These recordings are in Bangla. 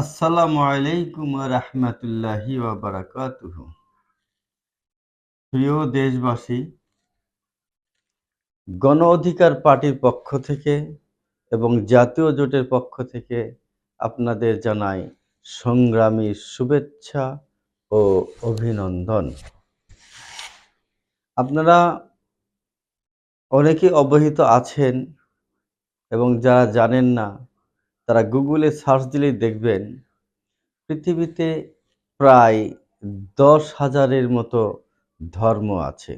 আসসালামু আলাইকুম রহমতুল্লাহি বারাকাতুহ। প্রিয় দেশবাসী, গণ অধিকার পার্টির পক্ষ থেকে এবং জাতীয় জোটের পক্ষ থেকে আপনাদের জানাই সংগ্রামী শুভেচ্ছা ও অভিনন্দন। আপনারা অনেকে অবহিত আছেন এবং যারা জানেন না তারা গুগলে সার্চ দিলেই দেখবেন পৃথিবীতে প্রায় দশ হাজারের মতো ধর্ম আছে।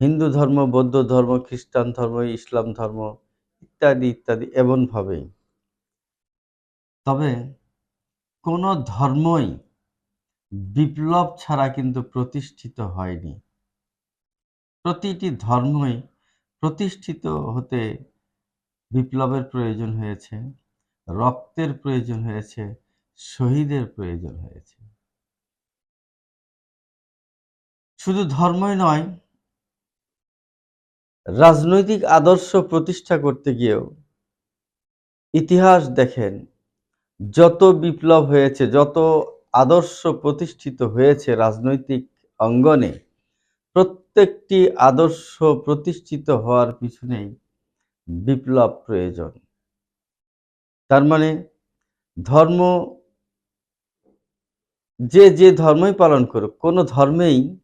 হিন্দু ধর্ম, বৌদ্ধ ধর্ম, খ্রিস্টান ধর্ম, ইসলাম ধর্ম ইত্যাদি ইত্যাদি এমনভাবেই। তবে কোনো ধর্মই বিপ্লব ছাড়া কিন্তু প্রতিষ্ঠিত হয়নি। প্রতিটি ধর্মই প্রতিষ্ঠিত হতে বিপ্লবের প্রয়োজন হয়েছে, রক্তের প্রয়োজন হয়েছে, শহীদের প্রয়োজন হয়েছে। শুধু ধর্মই নয়, রাজনৈতিক আদর্শ প্রতিষ্ঠা করতে গিয়েও ইতিহাস দেখেন, যত বিপ্লব হয়েছে, যত আদর্শ প্রতিষ্ঠিত হয়েছে রাজনৈতিক অঙ্গনে, প্রত্যেকটি আদর্শ প্রতিষ্ঠিত হওয়ার পিছনেই বিপ্লব প্রয়োজন। তার মানে ধর্ম যে যে ধর্মই পালন করুক, কোনো ধর্মেই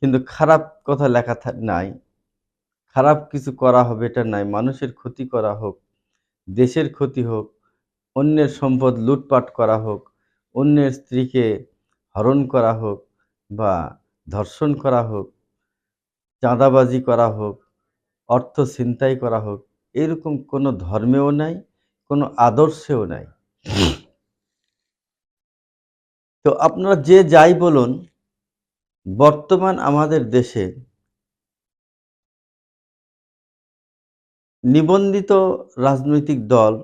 কিন্তু খারাপ কথা লেখা নাই। খারাপ কিছু করা হবে, এটা নাই। মানুষের ক্ষতি করা হোক, দেশের ক্ষতি হোক, অন্যের সম্পদ লুটপাট করা হোক, অন্যের স্ত্রীকে হরণ করা হোক বা ধর্ষণ করা হোক, চাঁদাবাজি করা হোক অর্থ ছিনতাই করা হোক, এরকম কোনো ধর্মেও নাই, কোনো আদর্শেও নাই। তো আপনারা যে যাই বলুন, বর্তমান আমাদের দেশে নিবন্ধিত রাজনৈতিক দল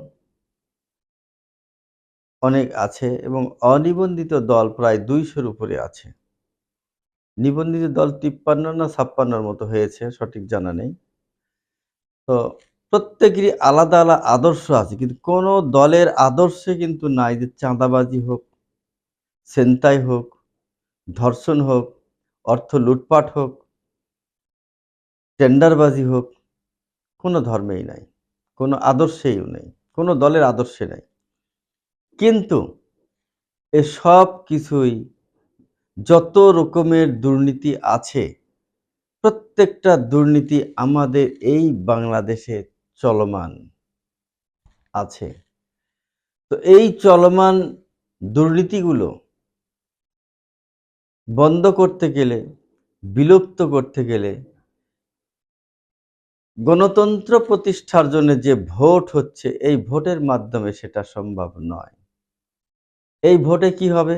অনেক আছে এবং অনিবন্ধিত দল প্রায় দুইশোর উপরে আছে। নিবন্ধিত দল তিপ্পান্ন না ছাপ্পান্নর মতো হয়েছে, সঠিক জানা নেই। তো প্রত্যেকেরই আলাদা আলাদা আদর্শ আছে, কিন্তু কোনো দলের আদর্শে কিন্তু নাই যে চাঁদাবাজি হোক, সেন্তাই হোক, ধর্ষণ হোক, অর্থ লুটপাট হোক, টেন্ডারবাজি হোক, কোনো ধর্মেই নাই, কোনো আদর্শেই নেই, কোনো দলের আদর্শে নাই। কিন্তু এসব কিছুই যত রকমের দুর্নীতি আছে প্রত্যেকটা দুর্নীতি আমাদের এই বাংলাদেশে চলমান আছে। তো এই চলমান দুর্নীতিগুলো বন্ধ করতে গেলে, বিলুপ্ত করতে গেলে গণতন্ত্র প্রতিষ্ঠার জন্য যে ভোট হচ্ছে, এই ভোটের মাধ্যমে সেটা সম্ভব নয়। এই ভোটে কি হবে?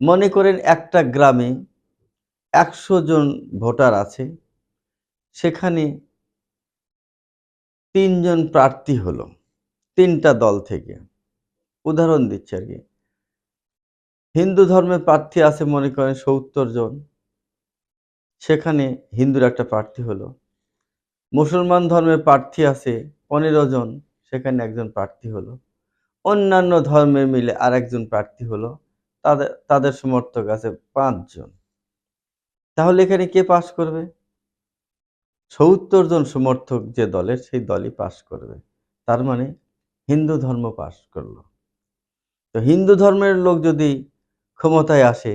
মনে করেন একটা গ্রামে একশো জন ভোটার আছে। সেখানে তিনজন প্রার্থী হলো, তিনটা দল থেকে। উদাহরণ দিচ্ছে আর কি। হিন্দু ধর্মের প্রার্থী আছে মনে করেন সত্তর জন। সেখানে হিন্দুর একটা প্রার্থী হলো। মুসলমান ধর্মের প্রার্থী আছে পনেরো জন, সেখানে একজন প্রার্থী হলো। অন্যান্য ধর্মের মিলে আর একজন প্রার্থী হলো। তাদের তাদের সমর্থক আছে পাঁচজন। তাহলে এখানে কে পাশ করবে? সত্তর জন সমর্থক যে দলের, সেই দলই পাশ করবে। তার মানে হিন্দু ধর্ম পাশ করল। তো হিন্দু ধর্মের লোক যদি ক্ষমতায় আসে,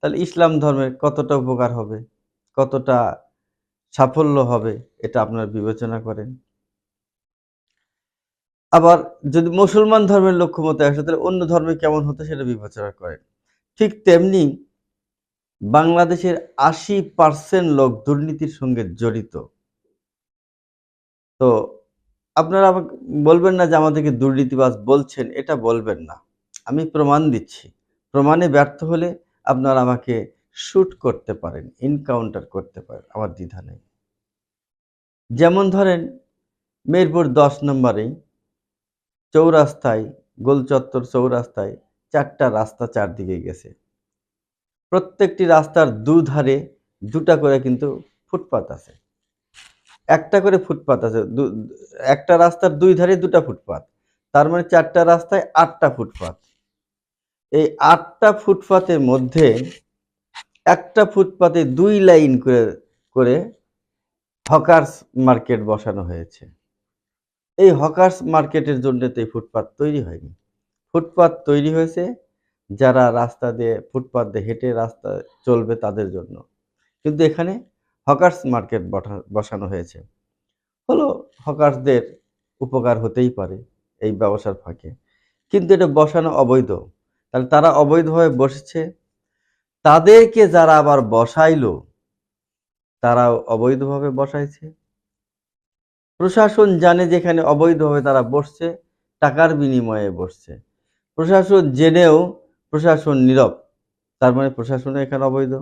তাহলে ইসলাম ধর্মের কতটা উপকার হবে? কতটা সাফল্য হবে? এটা আপনার বিবেচনা করেন। আবার যদি মুসলমান ধর্মের লোক ক্ষমতায় আসে, তাহলে অন্য ধর্মে কেমন হতো সেটা বিবেচনা করেন। ঠিক তেমনি বাংলাদেশের আশি পার্সেন্ট লোক দুর্নীতির সঙ্গে জড়িত। তো আপনারা বলবেন না যে আমাদেরকে দুর্নীতিবাজ বলছেন, এটা বলবেন না। আমি প্রমাণ দিচ্ছি। প্রমাণে ব্যর্থ হলে আপনারা আমাকে শ্যুট করতে পারেন এনকাউন্টার করতে পারেন, আমার দ্বিধা নেই। যেমন ধরেন, মেরপুর দশ নম্বরেই চৌরাস্তায়, গোলচত্বর চৌরাস্তায় চারটা রাস্তা চারদিকে গেছে। প্রত্যেকটি রাস্তার দুধারে দুটা করে কিন্তু ফুটপাত আছে। একটা করে ফুটপাত আছে। একটা রাস্তার দুই ধারে দুটা ফুটপাত। তার মানে চারটা রাস্তায় আটটা ফুটপাত। এই আটটা ফুটপাতের মধ্যে একটা ফুটপাতে দুই লাইন করে করে হকার্স মার্কেট বসানো হয়েছে। এই হকার্স মার্কেটের জন্য তো এই ফুটপাত তৈরি হয়নি। ফুটপাত তৈরি হয়েছে যারা রাস্তা দিয়ে ফুটপাথ দিয়ে হেঁটে রাস্তা চলবে তাদের জন্য। কিন্তু এখানে হকার্স মার্কেট বসানো হয়েছে। হলো হকার্সদের উপকার হতেই পারে এই ব্যবসার ফাঁকে। কিন্তু এটা বসানো অবৈধ। তাহলে তারা অবৈধভাবে বসেছে। তাদেরকে যারা আবার বসাইলো, তারাও অবৈধভাবে বসাইছে। প্রশাসন জানে যেখানে অবৈধভাবে তারা বসছে, টাকার বিনিময়ে বসছে। প্রশাসন জেনেও প্রশাসন নীরব, তার মানে প্রশাসন এখানে অবৈধ।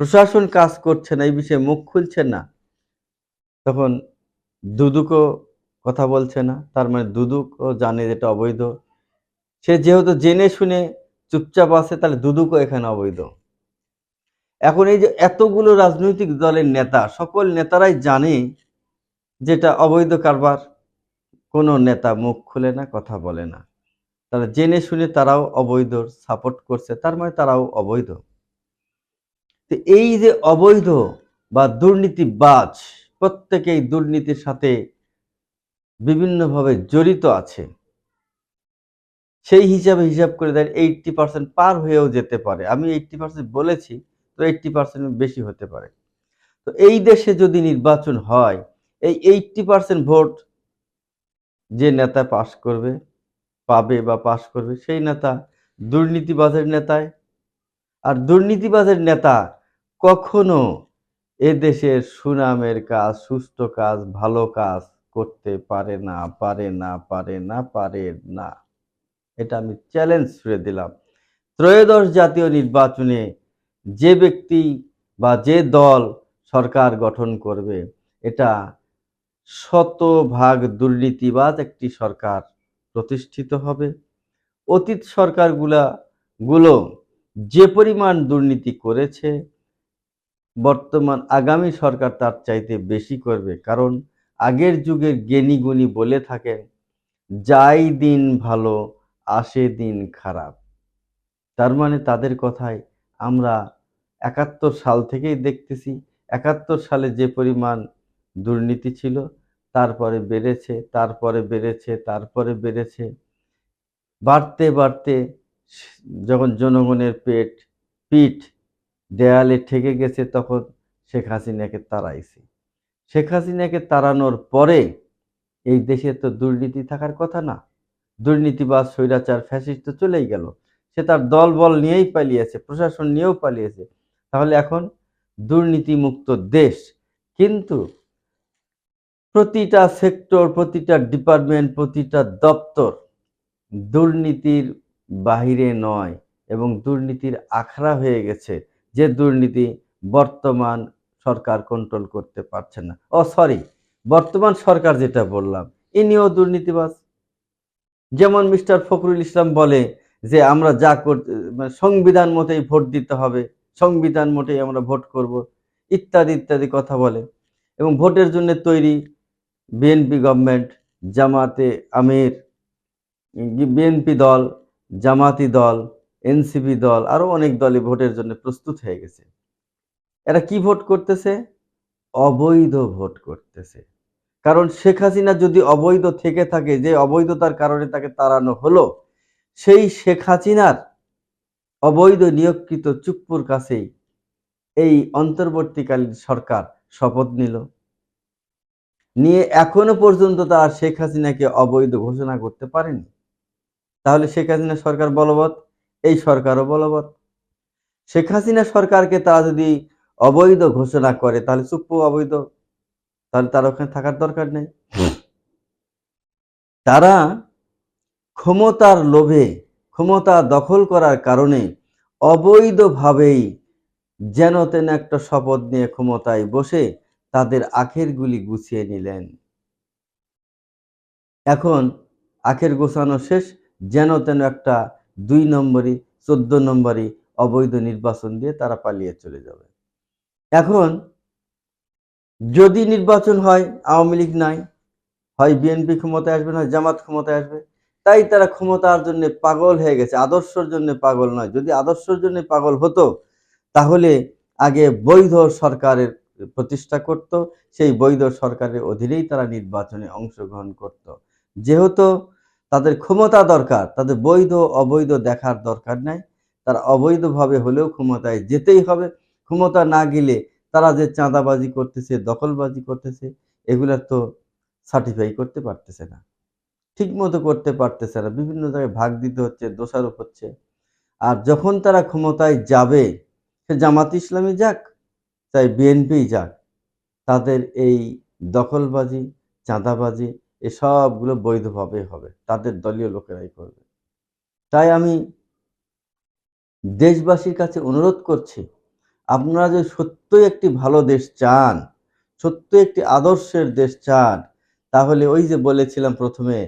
প্রশাসন কাজ করছে না, এই বিষয়ে মুখ খুলছে না। তখন দুদুকও কথা বলছে না, তার মানে দুদুকও জানে যেটা অবৈধ। সে যেহেতু জেনে শুনে চুপচাপ আছে, তাহলে দুদুকও এখানে অবৈধ। এখন এই যে এতগুলো রাজনৈতিক দলের নেতা, সকল নেতারাই জানে যেটা অবৈধ কারবার। কোনো নেতা মুখ খুলে না, কথা বলে না। তারা জেনে শুনে তারাও অবৈধ সাপোর্ট করছে, তার মানে তারাও অবৈধ। তো এই যে অবৈধ বা দুর্নীতিবাজ প্রত্যেকেই দুর্নীতির সাথে বিভিন্নভাবে জড়িত আছে, সেই হিসাবে হিসাব করে দেন এইটটি পার্সেন্ট পার হয়েও যেতে পারে। আমি এইটটি পার্সেন্ট বলেছি, তো এইটটি পার্সেন্ট বেশি হতে পারে। তো এই দেশে যদি নির্বাচন হয়, এই এইটটি পার্সেন্ট ভোট যে নেতা পাশ করবে পাবে বা পাশ করবে, সেই নেতা দুর্নীতিবাদের নেতায় আর দুর্নীতিবাদের নেতা কখনো এ দেশের সুনামের কাজ, সুস্থ কাজ, ভালো কাজ করতে পারে না পারে না পারে না পারে না। এটা আমি চ্যালেঞ্জ ছুড়ে দিলাম। ত্রয়োদশ জাতীয় নির্বাচনে যে ব্যক্তি বা যে দল সরকার গঠন করবে, এটা শতভাগ দুর্নীতিবাদ একটি সরকার প্রতিষ্ঠিত হবে। অতীত সরকারগুলা গুলো যে পরিমাণ দুর্নীতি করেছে, বর্তমান আগামী সরকার তার চাইতে বেশি করবে। কারণ আগের যুগের জ্ঞানী গুণী বলে থাকেন, যাই দিন ভালো, আসে দিন খারাপ। তার মানে তাদের কথায় আমরা একাত্তর সাল থেকেই দেখতেছি। একাত্তর সালে যে পরিমাণ দুর্নীতি ছিল তারপরে বেড়েছে তারপরে বেড়েছে তারপরে বেড়েছে। বাড়তে বাড়তে যখন জনগণের পেট, পিঠ দেয়ালে ঠেকে গেছে তখন শেখ হাসিনাকে তাড়াইছে। শেখ হাসিনাকে তাড়ানোর পরে এই দেশে তো দুর্নীতি থাকার কথা না। দুর্নীতিবাজ, স্বৈরাচার, ফ্যাসিস্ট তো চলেই গেল। সে তার দল বল নিয়েই পালিয়েছে, প্রশাসন নিয়েও পালিয়েছে। তাহলে এখন দুর্নীতিমুক্ত দেশ। কিন্তু প্রতিটা সেক্টর, প্রতিটা ডিপার্টমেন্ট, প্রতিটা দপ্তর দুর্নীতির বাহিরে নয় এবং দুর্নীতির আখড়া হয়ে গেছে যে দুর্নীতি বর্তমান সরকার কন্ট্রোল করতে পারছে না। ও সরি বর্তমান সরকার যেটা বললাম, ইনিও দুর্নীতিবাজ। যেমন মিস্টার ফখরুল ইসলাম বলে যে আমরা যা কর মানে সংবিধান মতেই ভোট দিতে হবে, সংবিধান মতেই আমরা ভোট করব, ইত্যাদি ইত্যাদি কথা বলে এবং ভোটের জন্য তৈরি বিএনপি গভর্নমেন্ট জামাতে আমির বিএনপি দল, জামাতি দল এনসিপি দল আরও অনেক দলই ভোটের জন্য প্রস্তুত হয়ে গেছে। এরা কি ভোট করতেছে? অবৈধ ভোট করতেছে। কারণ শেখ হাসিনা যদি অবৈধ থেকে থাকে, যে অবৈধতার কারণে তাকে তাড়ানো হলো, সেই শেখ হাসিনার অবৈধ নিয়োগকৃত চুপ্পুর কাছেই এই অন্তর্বর্তীকালীন সরকার শপথ নিল। নিয়ে এখনও পর্যন্ত তারা শেখ হাসিনাকে অবৈধ ঘোষণা করতে পারেনি। তাহলে শেখ হাসিনা সরকার বলবৎ, এই সরকারও বলবৎ। শেখ হাসিনা সরকারকে তারা যদি অবৈধ ঘোষণা করে, তাহলে চুপ্পু অবৈধ। তাহলে তার ওখানে থাকার দরকার নেই। তারা ক্ষমতার লোভে, ক্ষমতা দখল করার কারণে অবৈধভাবেই যেন তেন একটা শপথ নিয়ে ক্ষমতায় বসে তাদের আখের গুলি গুছিয়ে নিলেন। এখন আখের গোছানো শেষ, যেন তেন একটা দুই নম্বরই, চোদ্দ নম্বরই অবৈধ নির্বাচন দিয়ে তারা পালিয়ে চলে যাবে। এখন যদি নির্বাচন হয়, আওয়ামী লীগ নাই, হয় বিএনপি ক্ষমতায় আসবে না জামাত ক্ষমতায় আসবে, তাই তারা ক্ষমতার জন্য পাগল হয়ে গেছে, আদর্শের জন্য পাগল নয়। যদি আদর্শের জন্য পাগল হতো, তাহলে আগে বৈধ সরকারের প্রতিষ্ঠা করত, সেই বৈধ সরকারের অধীনেই তারা নির্বাচনে অংশগ্রহণ করত। যেহেতু তাদের ক্ষমতা দরকার, তাদের বৈধ অবৈধ দেখার দরকার নাই, তারা অবৈধভাবে হলেও ক্ষমতায় যেতেই হবে। ক্ষমতা না গেলে তারা যে চাঁদাবাজি করতেছে, দখলবাজি করতেছে, এগুলা তো সার্টিফাই করতে পারতেছে না। ঠিক মতো করতে পারতেছে না। বিভিন্ন জায়গায় ভাগ দিতে হচ্ছে, দোষারোপ হচ্ছে। আর যখন তারা ক্ষমতায় যাবে, সে জামাত ইসলামী যাক চাই বিএনপি যাক, তাদের এই দখলবাজি, চাঁদাবাজি, এসবগুলো বৈধভাবে হবে, তাদের দলীয় লোকেরাই করবে। তাই আমি দেশবাসীর কাছে অনুরোধ করছি, আপনারা যদি সত্যই একটি ভালো দেশ চান সত্য একটি আদর্শের দেশ চান, তাহলে ওই যে বলেছিলাম প্রথমে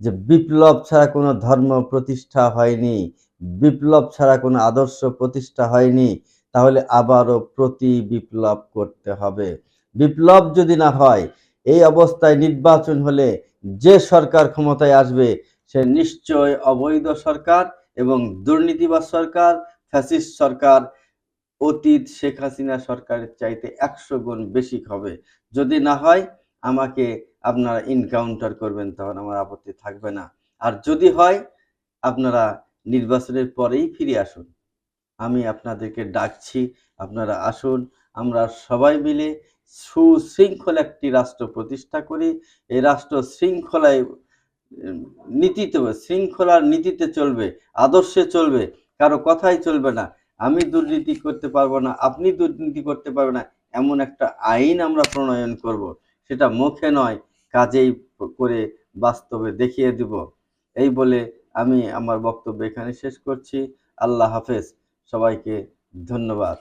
যে বিপ্লব ছাড়া কোনো ধর্ম প্রতিষ্ঠা হয়নি, বিপ্লব ছাড়া কোনো আদর্শ প্রতিষ্ঠা হয়নি তাহলে আবারও প্রতি বিপ্লব করতে হবে। বিপ্লব যদি না হয়, এই অবস্থায় নির্বাচন হলে যে সরকার ক্ষমতায় আসবে, সে নিশ্চয় অবৈধ সরকার এবং দুর্নীতিবাজ সরকার, ফ্যাসিস্ট সরকার, অতীত শেখ হাসিনা সরকারের চাইতে একশো গুণ বেশি হবে। যদি না হয়, আমাকে আপনারা ইনকাউন্টার করবেন, তখন আমার আপত্তি থাকবে না। আর যদি হয়, আপনারা নির্বাচনের পরেই ফিরে আসুন। আমি আপনাদেরকে ডাকছি, আপনারা আসুন, আমরা সবাই মিলে সুশৃঙ্খল একটি রাষ্ট্র প্রতিষ্ঠা করি। এই রাষ্ট্র শৃঙ্খলায় নীতিতে, শৃঙ্খলার নীতিতে চলবে, আদর্শে চলবে, কারও কথাই চলবে না। আমি দুর্নীতি করতে পারব না, আপনি দুর্নীতি করতে পারবে না, এমন একটা আইন আমরা প্রণয়ন করব। সেটা মুখে নয়, কাজেই করে বাস্তবে দেখিয়ে দিব। এই বলে আমি আমার বক্তব্য এখানে শেষ করছি। আল্লাহ হাফেজ। সবাইকে ধন্যবাদ